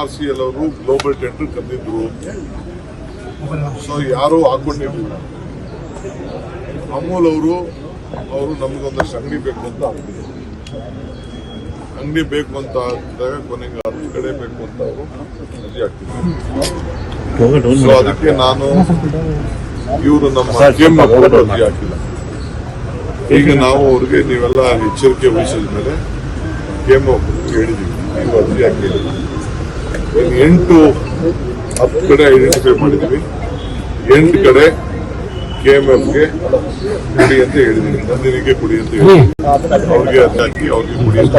R C L ಅವರು global tender ಕರೆದಿದ್ರು so ಯಾರು ಹಾಕೊಂಡಿರ್ಲಿಲ್ಲ. ಅಮೂಲ್ ಅವರು ಅವರು ನಮಗೊಂದಷ್ಟು ಅಂಗಡಿ ಬೇಕು ಅಂತ ಹಾಕಿದ್ರು. ಅಂಗಡಿ ಬೇಕು ಅಂತ ಇದ್ದಾಗ ಕೊನೆಗೆ ಹತ್ತು ಕಡೆ ಬೇಕು ಅಂತ ಅವರು ಅರ್ಜಿ ಹಾಕ್ತಿದ್ರು ಸೊ ಅದಕ್ಕೆ ನಾನು ಇವರು ನಮ್ಮ ಅರ್ಜಿ ಹಾಕಿಲ್ಲ. ಈಗ ನಾವು ಅವ್ರಿಗೆ ನೀವೆಲ್ಲ ಎಚ್ಚರಿಕೆ ವಹಿಸಿದ ಮೇಲೆ ಕೆಎಂ ಹೇಳಿದೀವಿ. ಎಂಟು, ಹತ್ತು ಕಡೆ ಐಡೆಂಟಿಫೈ ಮಾಡಿದ್ವಿ ಎಂಟು ಕಡೆ ಕೆ ಎಂ ಎಫ್ಗೆ ಕುಡಿ ಅಂತ ಹೇಳಿದ್ವಿ ನಂದಿನಿಗೆ ಕುಡಿ ಅಂತ ಹೇಳಿ ಅವ್ರಿಗೆ ಅದಾಕಿ ಅವ್ರಿಗೆ ಕುಡಿ ಅಂತ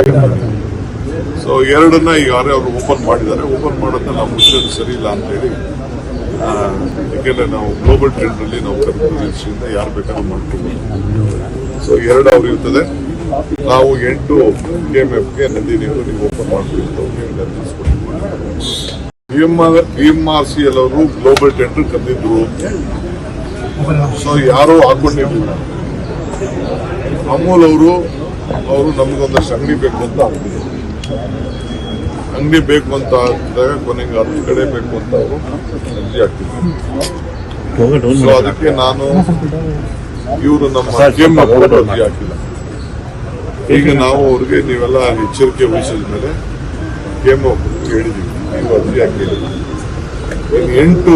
ಸೊ ಎರಡನ್ನ ಈಗ ಅವರು ಓಪನ್ ಮಾಡಿದ್ದಾರೆ. ಓಪನ್ ಮಾಡೋದನ್ನ ನಾವು ಮುಚ್ಚೋದು ಸರಿ ಇಲ್ಲ ಅಂತ ಹೇಳಿ ಯಾಕೆಂದ್ರೆ ನಾವು ಗ್ಲೋಬಲ್ ಟ್ರೆಂಡ್ ಅಲ್ಲಿ ನಾವು ಕರ್ಕೊಂಡು ಯಾರು ಬೇಕಾದ್ರೂ ಮಾಡ್ಕೋಬಹುದು ಸೊ ಎರಡು ಅವ್ರು ಇರ್ತದೆ. ನಾವು ಎಂಟು ಕೆ ಎಂ ಎಫ್ಗೆ ನಂದಿನಿಯವರು ನೀವು ಓಪನ್ ಮಾಡಬೇಕು ಬಿ ಎಂ ಆರ್ ಸಿ ಎಲ್ಲರೂ ಗ್ಲೋಬಲ್ ಟೆಂಡರ್ ಕರೆದಿದ್ರು ಸೊ ಯಾರು ಹಾಕೊಂಡಿರಲಿಲ್ಲ. ಅಮೂಲ್ ಅವರು ಅವರು ನಮಗೊಂದಷ್ಟು ಅಂಗಡಿ ಬೇಕು ಅಂತ ಅಂಗಡಿ ಬೇಕು ಅಂತ ಇದ್ದಾಗ ಕೊನೆಗೆ ಹತ್ತು ಕಡೆ ಬೇಕು ಅಂತ ಅವರು ಅರ್ಜಿ ಸೊ ಅದಕ್ಕೆ ನಾನು ಇವರು ನಮ್ಮ ಅರ್ಜಿ ಹಾಕಿಲ್ಲ. ಈಗ ನಾವು ಅವ್ರಿಗೆ ನೀವೆಲ್ಲ ಎಚ್ಚರಿಕೆ ವಹಿಸಿದ ಮೇಲೆ ಕೆಎಂ ಹೇಳಿದೀವಿ ನೀವು ಅರ್ಜಿ ಇನ್ನು ಎಂಟು